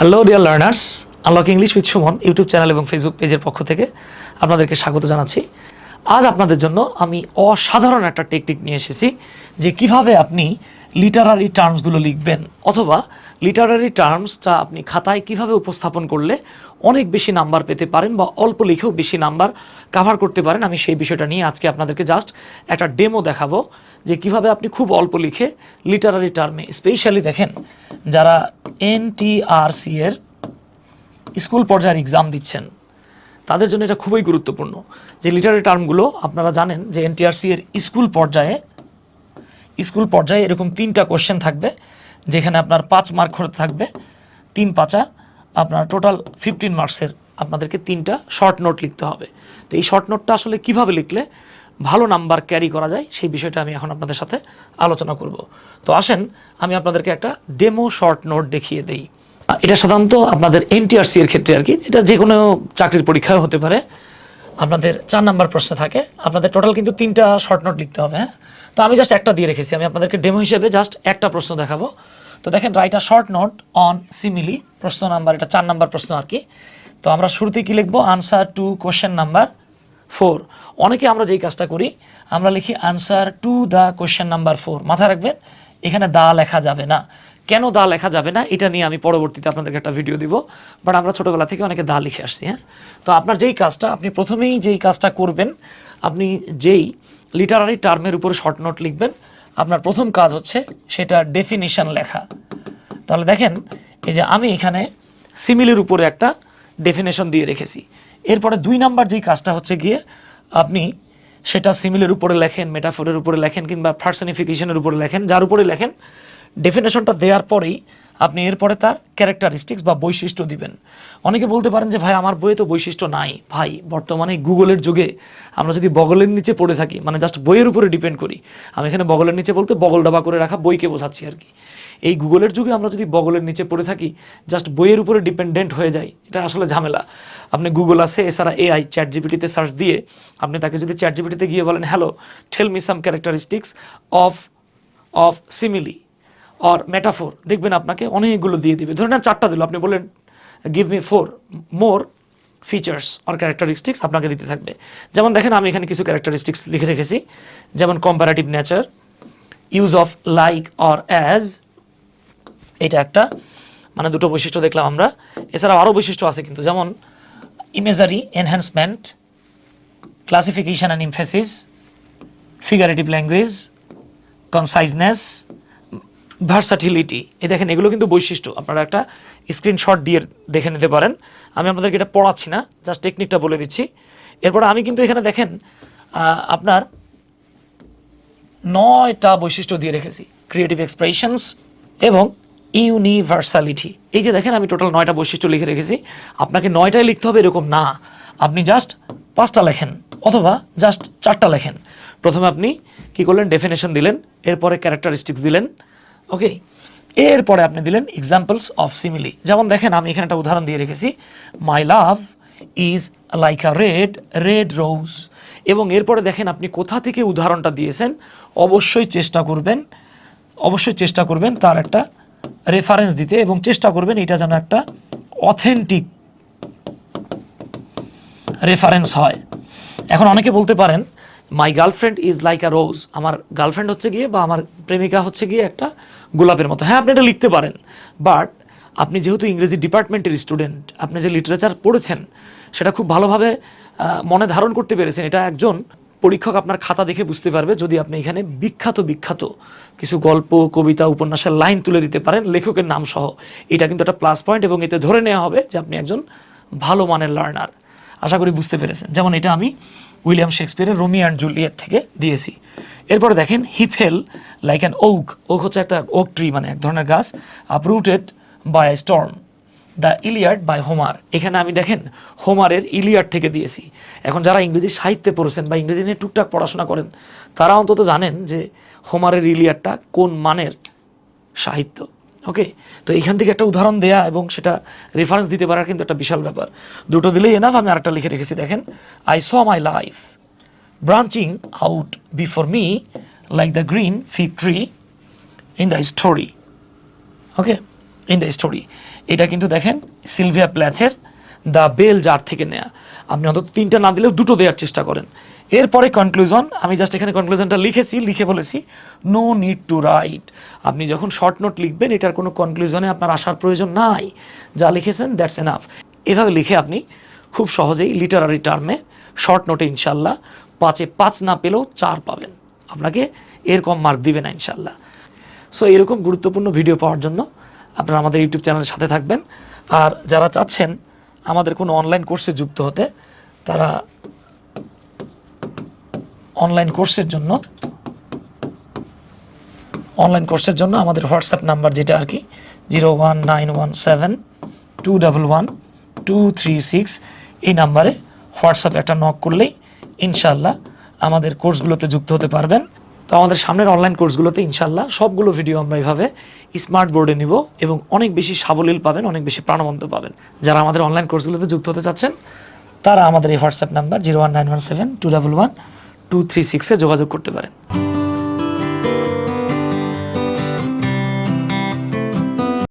Hello dear learners unlock English with Suman YouTube channel এবং Facebook পেজের পক্ষ থেকে আপনাদেরকে স্বাগত জানাচ্ছি। আজ আপনাদের জন্য আমি অসাধারণ একটা টেকনিক নিয়ে এসেছি, যে কীভাবে আপনি লিটারারি টার্মসগুলো লিখবেন, অথবা লিটারারি টার্মসটা আপনি খাতায় কীভাবে উপস্থাপন করলে অনেক বেশি নাম্বার পেতে পারেন বা অল্প লিখেও বেশি নাম্বার কাভার করতে পারেন। আমি সেই বিষয়টা নিয়ে আজকে আপনাদেরকে জাস্ট একটা ডেমো দেখাবো যে কীভাবে আপনি খুব অল্প লিখে লিটারারি টার্মে স্পেশালি দেখেন যারা এনটিআরসি এর স্কুল পর্যায়ের এক্সাম দিচ্ছেন, তাদের জন্য এটা খুবই গুরুত্বপূর্ণ যে লিটারারি টার্মগুলো আপনারা জানেন যে এনটিআরসি এর স্কুল পর্যায়ে স্কুল পর্যায়ে এরকম তিনটা কোশ্চেন থাকবে, যেখানে আপনার পাঁচ মার্ক করে থাকবে, তিন পাঁচা, আপনার টোটাল ফিফটিন মার্কসের আপনাদেরকে তিনটা শর্ট নোট লিখতে হবে। তো এই শর্ট নোটটা আসলে কীভাবে লিখলে ভালো নাম্বার ক্যারি করা যায়, সেই বিষয়টা আমি এখন আপনাদের সাথে আলোচনা করব। তো আসেন, আমি আপনাদেরকে একটা ডেমো শর্ট নোট দেখিয়ে দেই। এটা সাধারণত আপনাদের এনটিআরসি এর ক্ষেত্রে আর কি, এটা যে কোনো চাকরির পরীক্ষায় হতে পারে। আপনাদের চার নাম্বার প্রশ্ন থাকে। আপনাদের টোটাল কিন্তু তিনটা শর্ট নোট লিখতে হবে হ্যাঁ? তো আমি জাস্ট একটা দিয়ে রেখেছি, আমি আপনাদেরকে ডেমো হিসেবে জাস্ট একটা প্রশ্ন দেখাবো। তো দেখেন write a short note on simile প্রশ্ন নাম্বার, এটা চার নাম্বার প্রশ্ন আর কি। তো আমরা শুরুতে কি লিখব? Answer to question number four অনেকে আমরা যেই কাজটা করি, আমরা লিখি answer to the question number four মাথায় রাখবেন, এখানে দা লেখা যাবে না। কেন দা লেখা যাবে না? এটা নিয়ে আমি পরবর্তীতে আপনাদেরকে একটা ভিডিও দিব। বাট আমরা ছোটোবেলা থেকে অনেকে দা লিখে আসছি হ্যাঁ? তো আপনার যেই কাজটা, আপনি প্রথমেই যেই কাজটা করবেন, আপনি যেই লিটারারি টার্মের উপর শর্ট নোট লিখবেন, আপনার প্রথম কাজ হচ্ছে সেটা ডেফিনিশন লেখা। তাহলে দেখেন, এই যে আমি এখানে সিমিলের উপরে একটা ডেফিনেশন দিয়ে রেখেছি। এরপরে দুই নাম্বার যেই কাজটা হচ্ছে গিয়ে, আপনি সেটা সিমিলের উপরে লেখেন মেটাফোরের উপরে লেখেন, কিংবা ফার্সনিফিকেশনের উপরে লেখেন, যার উপরে লেখেন ডেফিনেশনটা দেওয়ার পরেই আপনি এরপরে তার ক্যারেক্টারিস্টিক্স বা বৈশিষ্ট্য দিবেন। অনেকে বলতে পারেন যে, ভাই, আমার বইয়ে তো বৈশিষ্ট্য নাই। ভাই, বর্তমানে গুগলের যুগে আমরা যদি বগলের নিচে পড়ে থাকি মানে জাস্ট বইয়ের উপরে ডিপেন্ড করি, আমি এখানে বগলের নিচে বলতে বগল দাবা করে রাখা বইকে বোঝাচ্ছি আর কি। এই গুগলের যুগে আমরা যদি বগলের নিচে পড়ে থাকি জাস্ট বইয়ের উপরে ডিপেন্ডেন্ট হয়ে যাই, এটা আসলে ঝামেলা। আপনি গুগল আছে, এছাড়া এআই চ্যাট জিপিটিতে সার্চ দিয়ে আপনি তাকে যদি চ্যাট জিপিটিতে গিয়ে বলেন hello tell me some characteristics of of simile or metaphor দেখবেন আপনাকে অনেকগুলো দিয়ে দিবে। ধরে নেন চারটা দিল। আপনি বললেন give me four more features or characteristics আপনাকে দিতে থাকবে। যেমন দেখেন, আমি এখানে কিছু ক্যারেক্টারিস্টিক্স লিখে রেখেছি। যেমন comparative nature use of like or as এটা একটা। মানে দুটো বৈশিষ্ট্য দেখলাম আমরা। এছাড়াও আরও বৈশিষ্ট্য আছে কিন্তু। যেমন imagery enhancement classification and emphasis figurative language conciseness versatility এই দেখেন, এগুলো কিন্তু বৈশিষ্ট্য। আপনারা একটা স্ক্রিনশট দিয়ে দেখে নিতে পারেন। আমি আপনাদেরকে এটা পড়াচ্ছি না জাস্ট টেকনিকটা বলে দিচ্ছি। এরপর আমি কিন্তু এখানে দেখেন আপনার নয়টা বৈশিষ্ট্য দিয়ে রেখেছি। ক্রিয়েটিভ এক্সপ্রেশনস এবং ইউনিভার্সালিটি এই যে দেখেন, আমি টোটাল নয়টা বৈশিষ্ট্য লিখে রেখেছি। আপনাকে নয়টাই লিখতে হবে, এরকম না। আপনি জাস্ট পাঁচটা লেখেন, অথবা জাস্ট চারটা লেখেন। প্রথমে আপনি কি করলেন? ডেফিনেশন দিলেন। এরপরে ক্যারেক্টারিস্টিক্স দিলেন। ওকে এরপরে আপনি দিলেন এক্সাম্পলস অফ সিমিলি যেমন দেখেন, আমি এখানে একটা উদাহরণ দিয়ে রেখেছি। My love is like a red red rose এবং এরপরে দেখেন, আপনি কোথা থেকে উদাহরণটা দিয়েছেন, অবশ্যই চেষ্টা করবেন, অবশ্যই চেষ্টা করবেন তার একটা রেফারেন্স দিতে এবং চেষ্টা করবেন এটা যেন একটা অথেন্টিক রেফারেন্স হয়। এখন অনেকে বলতে পারেন my girlfriend is like a rose আমার গার্লফ্রেন্ড হচ্ছে গিয়ে বা আমার প্রেমিকা হচ্ছে গিয়ে একটা গোলাপের মতো। হ্যাঁ আপনি এটা লিখতে পারেন। বাট আপনি যেহেতু ইংরেজি ডিপার্টমেন্টের স্টুডেন্ট, আপনি যে লিটারেচার পড়েছেন, সেটা খুব ভালোভাবে মনে ধারণ করতে পেরেছেন। এটা একজন পরীক্ষক আপনার খাতা দেখে বুঝতে পারবে যদি আপনি এখানে বিখ্যাত বিখ্যাত কিছু গল্প, কবিতা, উপন্যাসের লাইন তুলে দিতে পারেন লেখকের নাম সহ এটা কিন্তু একটা প্লাস পয়েন্ট এবং এতে ধরে নেওয়া হবে যে আপনি একজন ভালো মানের লার্নার আশা করি বুঝতে পেরেছেন। যেমন এটা আমি উইলিয়াম শেক্সপিয়ারের রোমি অ্যান্ড জুলিয়েট থেকে দিয়েছি। এরপরে দেখেন, he fell like an oak. Oak হচ্ছে একটা ওক ট্রি মানে এক ধরনের গাছ uprooted by storm the Iliad by Homer. এখানে আমি দেখেন, হোমারের ইলিয়ার্ড থেকে দিয়েছি। এখন যারা ইংরেজি সাহিত্যে পড়েছেন বা ইংরেজি নিয়ে টুকটাক পড়াশোনা করেন, তারা অন্তত জানেন যে হোমারের ইলিয়ার্ডটা কোন মানের সাহিত্য। ওকে তো এখান থেকে একটা উদাহরণ দেয়া এবং সেটা রেফারেন্স দিতে পারার কিন্তু একটা বিশাল ব্যাপার। দুটো দিলেই এনাফ আমি আরেকটা লিখে রেখেছি, দেখেন। I saw my life branching out before me like the green fig tree in the story okay in the story এটা কিন্তু দেখেন সিলভিয়া প্ল্যাথের দ্য বেল জার থেকে নেয়া। আপনি অন্তত তিনটা না দিলেও দুটো দেওয়ার চেষ্টা করেন। এরপরে কনক্লুশন আমি জাস্ট এখানে কনক্লুশনটা লিখেছি, লিখে বলেছি নো নিড টু রাইট আপনি যখন শর্ট নোট লিখবেন, এটার কোনো কনক্লুশনে আপনার আসার প্রয়োজন নাই। যা লিখেছেন দ্যাটস এনাফ এভাবে লিখে আপনি খুব সহজেই লিটারারি টার্মে শর্ট নোটে ইনশাল্লাহ পাঁচে পাঁচ না পেলেও চার পাবেন। আপনাকে এর কম মার্ক দিবে না ইনশাল্লাহ। সো এরকম গুরুত্বপূর্ণ ভিডিও পাওয়ার জন্য আপনারা আমাদের ইউটিউব চ্যানেলের সাথে থাকবেন। আর যারা চাচ্ছেন আমাদের কোনো অনলাইন কোর্সে যুক্ত হতে তারা অনলাইন কোর্সের জন্য অনলাইন কোর্সের জন্য আমাদের হোয়াটসঅ্যাপ নাম্বার যেটা আর কি zero one nine one seven two double one two three six এই নাম্বারে হোয়াটসঅ্যাপে একটা নক করলেই ইনশাল্লাহ আমাদের কোর্সগুলোতে যুক্ত হতে পারবেন। তো আমাদের সামনের অনলাইন কোর্সগুলোতে ইনশাল্লাহ সবগুলো ভিডিও আমরা এভাবে স্মার্ট বোর্ডে নিব এবং অনেক বেশি সাবলীল পাবেন, অনেক বেশি প্রাণবন্ত পাবেন। যারা আমাদের অনলাইন কোর্সগুলোতে যুক্ত হতে চাচ্ছেন, তারা আমাদের এই WhatsApp number zero one nine one seven two double one two three সিক্সে যোগাযোগ করতে পারেন।